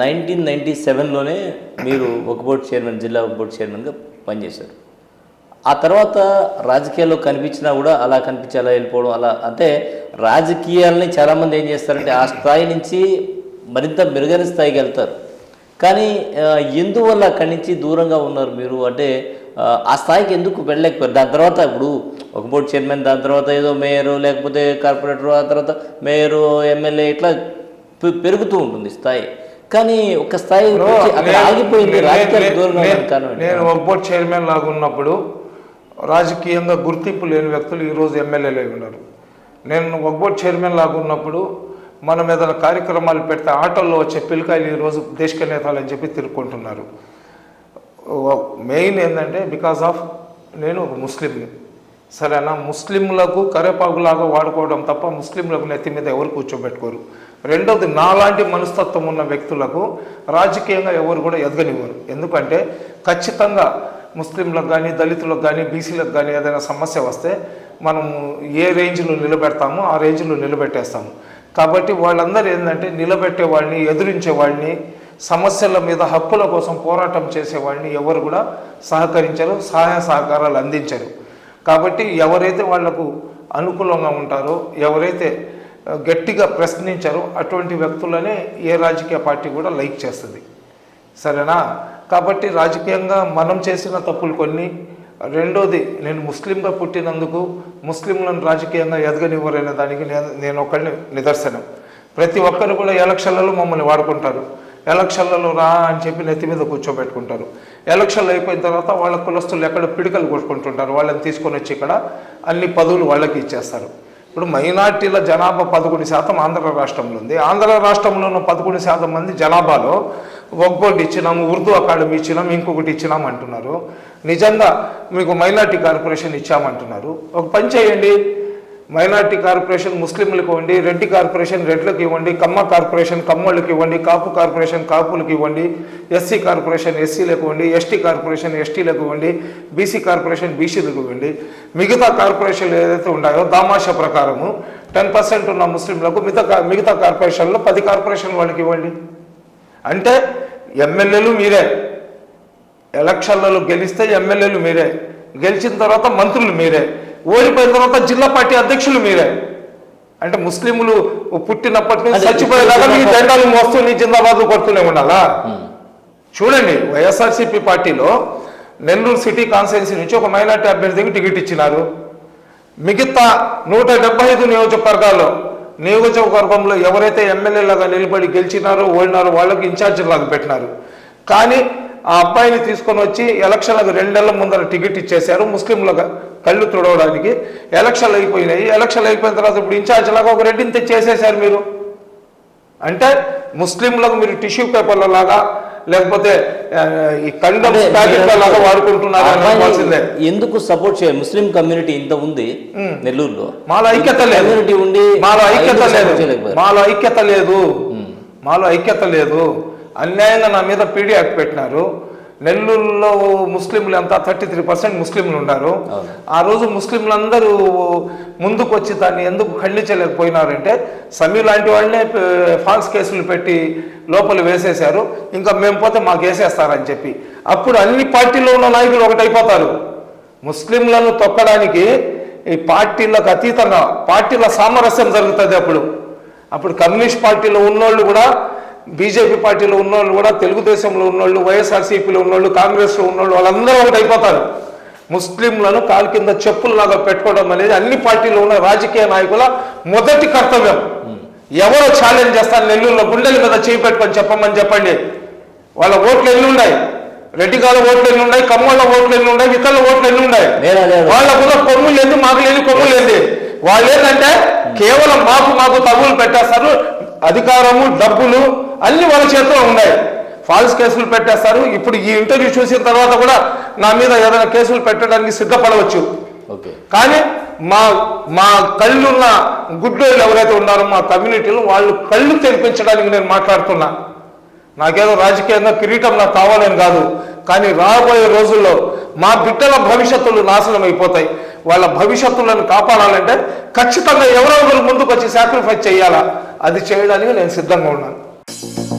Nineteen ninety సెవెన్లోనే మీరు ఒక board chairman జిల్లా ఒక బోర్డు చైర్మన్గా పనిచేశారు. ఆ తర్వాత రాజకీయాల్లో కనిపించినా కూడా అలా కనిపించి అలా వెళ్ళిపోవడం అలా అంటే రాజకీయాలని చాలామంది ఏం చేస్తారంటే ఆ స్థాయి నుంచి మరింత మెరుగైన స్థాయికి వెళ్తారు. కానీ ఎందువల్ల అక్కడి నుంచి దూరంగా ఉన్నారు మీరు? అంటే ఆ, స్థాయికి ఎందుకు వెళ్ళలేకపోయారు? దాని తర్వాత ఇప్పుడు ఒక బోర్డు చైర్మన్ దాని తర్వాత ఏదో మేయరు లేకపోతే కార్పొరేటర్ ఆ తర్వాత మేయరు ఎమ్మెల్యే ఇట్లా పెరుగుతూ ఉంటుంది స్థాయి. కానీ ఒక స్థాయి ఆగిపోయింది నేను- రాజకీయాలకు దూరంగా ఒక బోర్డు చైర్మన్ లాగా ఉన్నప్పుడు రాజకీయంగా గుర్తింపు లేని వ్యక్తులు ఈరోజు ఎమ్మెల్యేలు ఉన్నారు. నేను ఒక బోర్డు చైర్మన్ లాగా ఉన్నప్పుడు మనం ఏదైనా కార్యక్రమాలు పెడితే ఆటోల్లో వచ్చే పిల్లకాయలు ఈరోజు దేశక నేతాలు అని చెప్పి తిరుక్కుంటున్నారు. మెయిన్ ఏంటంటే బికాస్ ఆఫ్ నేను ఒక ముస్లింని. సరేనా? ముస్లింలకు కరేపాకులాగా వాడుకోవడం తప్ప ముస్లింలకు నెత్తి మీద ఎవరు కూర్చోబెట్టుకోరు. రెండోది నాలాంటి మనస్తత్వం ఉన్న వ్యక్తులకు రాజకీయంగా ఎవరు కూడా ఎదగనివ్వరు. ఎందుకంటే ఖచ్చితంగా ముస్లింలకు కానీ దళితులకు కానీ బీసీలకు కానీ ఏదైనా సమస్య వస్తే మనము ఏ రేంజ్లో నిలబెడతామో ఆ రేంజ్లో నిలబెట్టేస్తాము. కాబట్టి వాళ్ళందరూ ఏంటంటే నిలబెట్టే వాళ్ళని ఎదురించే వాళ్ళని సమస్యల మీద హక్కుల కోసం పోరాటం చేసేవాడిని ఎవరు కూడా సహకరించరు సహాయ సహకారాలు అందించరు. కాబట్టి ఎవరైతే వాళ్ళకు అనుకూలంగా ఉంటారో ఎవరైతే గట్టిగా ప్రశ్నించారు. అటువంటి వ్యక్తులనే ఏ రాజకీయ పార్టీ కూడా లైక్ చేస్తుంది. సరేనా? కాబట్టి రాజకీయంగా మనం చేసిన తప్పులు కొన్ని. రెండోది నేను ముస్లింగా పుట్టినందుకు ముస్లింలను రాజకీయంగా ఎదగనివ్వరనే దానికి నేను నేను ఒకరిని నిదర్శనం. ప్రతి ఒక్కరు కూడా ఎలక్షన్లలో మమ్మల్ని వాడుకుంటారు. ఎలక్షన్లలో రా అని చెప్పి నెత్తి మీద కూర్చోబెట్టుకుంటారు. ఎలక్షన్లు అయిపోయిన తర్వాత వాళ్ళ కులస్తులు ఎక్కడ పిడికలు కొట్టుకుంటుంటారు. వాళ్ళని తీసుకొని వచ్చి ఇక్కడ అన్ని పదవులు వాళ్ళకి ఇచ్చేస్తారు. ఇప్పుడు మైనార్టీల జనాభా పదకొండు శాతం ఆంధ్ర రాష్ట్రంలో ఉంది. ఆంధ్ర రాష్ట్రంలో ఉన్న పదకొండు శాతం మంది జనాభాలో ఒక్కొక్కటి ఇచ్చినాము ఉర్దూ అకాడమీ ఇచ్చినాం ఇంకొకటి ఇచ్చినాం అంటున్నారు. నిజంగా మీకు మైనార్టీ కార్పొరేషన్ ఇచ్చామంటున్నారు. ఒక పని చేయండి. మైనార్టీ కార్పొరేషన్ ముస్లింలకు ఇవ్వండి రెడ్డి కార్పొరేషన్ రెడ్లకు ఇవ్వండి కమ్మ కార్పొరేషన్ కమ్మోళ్ళకి ఇవ్వండి కాపు కార్పొరేషన్ కాపులకు ఇవ్వండి ఎస్సీ కార్పొరేషన్ ఎస్సీలకు ఇవ్వండి ఎస్టీ కార్పొరేషన్ ఎస్టీలకు ఇవ్వండి బీసీ కార్పొరేషన్ బీసీలకు ఇవ్వండి. మిగతా కార్పొరేషన్లు ఏదైతే ఉన్నాయో దామాష ప్రకారము టెన్ పర్సెంట్ ఉన్న ముస్లింలకు మిగతా కా- మిగతా కార్పొరేషన్లో పది కార్పొరేషన్ వాళ్ళకి ఇవ్వండి. అంటే ఎమ్మెల్యేలు మీరే. ఎలక్షన్లలో గెలిస్తే ఎమ్మెల్యేలు మీరే. గెలిచిన తర్వాత మంత్రులు మీరే. ఓడిపోయిన తర్వాత జిల్లా పార్టీ అధ్యక్షులు మీరే. అంటే ముస్లింలు పుట్టినప్పటి నుంచి అదే, చచ్చిపోయేదాకా మీ జెండాలు జిందాబాద్ కొడుతూనే ఉండాలా? చూడండి వైఎస్ఆర్సీపీ పార్టీలో నెల్లూరు సిటీ కాన్స్టిట్యున్సీ నుంచి ఒక మైనార్టీ అభ్యర్థికి టికెట్ ఇచ్చినారు. మిగతా నూట డెబ్బై ఐదు నియోజకవర్గాల్లో నియోజకవర్గంలో ఎవరైతే ఎమ్మెల్యేలాగా నిలబడి గెలిచినారో ఓడినారో వాళ్ళకి ఇన్ఛార్జ్ లాగా పెట్టినారు. కానీ ఆ అబ్బాయిని తీసుకొని వచ్చి ఎలక్షన్లకు రెండు నెలల ముందర టికెట్ ఇచ్చేశారు. ముస్లింలకు కళ్ళు తుడవడానికి. ఎలక్షన్లు అయిపోయినాయి. ఎలక్షన్లు అయిపోయిన తర్వాత ఇప్పుడు ఇన్ఛార్జ్ లాగా ఒక రెడ్డిని తెచ్చేసేసారు మీరు. అంటే ముస్లింలకు మీరు టిష్యూ పేపర్ల లాగా లేకపోతే ఈ ప్యాకెట్ల లాగా వాడుకుంటున్నారు ఎందుకు సపోర్ట్ చేయాలి ముస్లిం కమ్యూనిటీ ఇంత ఉంది నెల్లూరులో? మాలో ఐక్యత లేదు. కమ్యూనిటీ ఉండి మాలో ఐక్యత లేదు? మాలో ఐక్యత లేదు. మాలో ఐక్యత లేదు. అన్యాయంగా నా మీద పీడీ యాక్ట్ పెట్టినారు. నెల్లూరులో ముస్లింలు ఎంత థర్టీ త్రీ పర్సెంట్ ముస్లింలు ఉన్నారు. ఆ రోజు ముస్లింలందరూ ముందుకు వచ్చి దాన్ని ఎందుకు ఖండించలేకపోయినారంటే సమీ లాంటి వాళ్ళనే ఫాల్స్ కేసులు పెట్టి లోపల వేసేశారు. ఇంకా మేము పోతే మాకు వేసేస్తారని చెప్పి. అప్పుడు అన్ని పార్టీల్లో ఉన్న నాయకులు ఒకటైపోతారు. ముస్లింలను తొక్కడానికి ఈ పార్టీలకు అతీతంగా పార్టీల సామరస్యం జరుగుతుంది అప్పుడు. అప్పుడు కమ్యూనిస్ట్ పార్టీలో ఉన్నోళ్ళు కూడా బీజేపీ పార్టీలో ఉన్నోళ్ళు కూడా తెలుగుదేశంలో ఉన్నోళ్ళు వైఎస్ఆర్సీపీలో ఉన్నోళ్ళు కాంగ్రెస్లో ఉన్నోళ్ళు వాళ్ళందరూ ఒకటి అయిపోతారు. ముస్లింలను కాలు కింద చెప్పుల్లాగా పెట్టుకోవడం అనేది అన్ని పార్టీలో ఉన్న రాజకీయ నాయకుల మొదటి కర్తవ్యం. ఎవరు ఛాలెంజ్ చేస్తారు నెల్లూరులో గుండెల మీద చేయి పెట్టుకొని చెప్పమని చెప్పండి. వాళ్ళ ఓట్లు ఎన్ని ఉన్నాయి రెడ్డి గారి ఓట్లు ఎన్ని ఉన్నాయి కమ్మోళ్ళ ఓట్లు ఎన్ని ఉన్నాయి ఇతరుల ఓట్లు ఎన్ని ఉన్నాయి. వాళ్ళకున్న కొమ్ములు ఏంది మాకు లేని కొమ్ములు ఏంది వాళ్ళు ఏంటంటే కేవలం మాకు మాకు తగులు పెట్టేస్తారు. అధికారము డబ్బులు అన్ని వాళ్ళ చేతిలో ఉన్నాయి. ఫాల్స్ కేసులు పెట్టేస్తారు. ఇప్పుడు ఈ ఇంటర్వ్యూ చూసిన తర్వాత కూడా నా మీద ఏదైనా కేసులు పెట్టడానికి సిద్ధపడవచ్చు. ఓకే. కానీ మా మా కళ్ళున్న గుడ్డోళ్ళు ఎవరైతే ఉన్నారో మా కమ్యూనిటీలో వాళ్ళు కళ్ళు తెరిపించడానికి నేను మాట్లాడుతున్నా. నాకేదో రాజకీయంగా కిరీటం నాకు కావాలని కాదు. కానీ రాబోయే రోజుల్లో మా బిడ్డల భవిష్యత్తులు నాశనం అయిపోతాయి. వాళ్ళ భవిష్యత్తులను కాపాడాలంటే ఖచ్చితంగా ఎవరో ఒకరు ముందుకు వచ్చి సాక్రిఫైస్ చేయాలా? అది చేయడానికి నేను సిద్ధంగా ఉన్నాను. thank you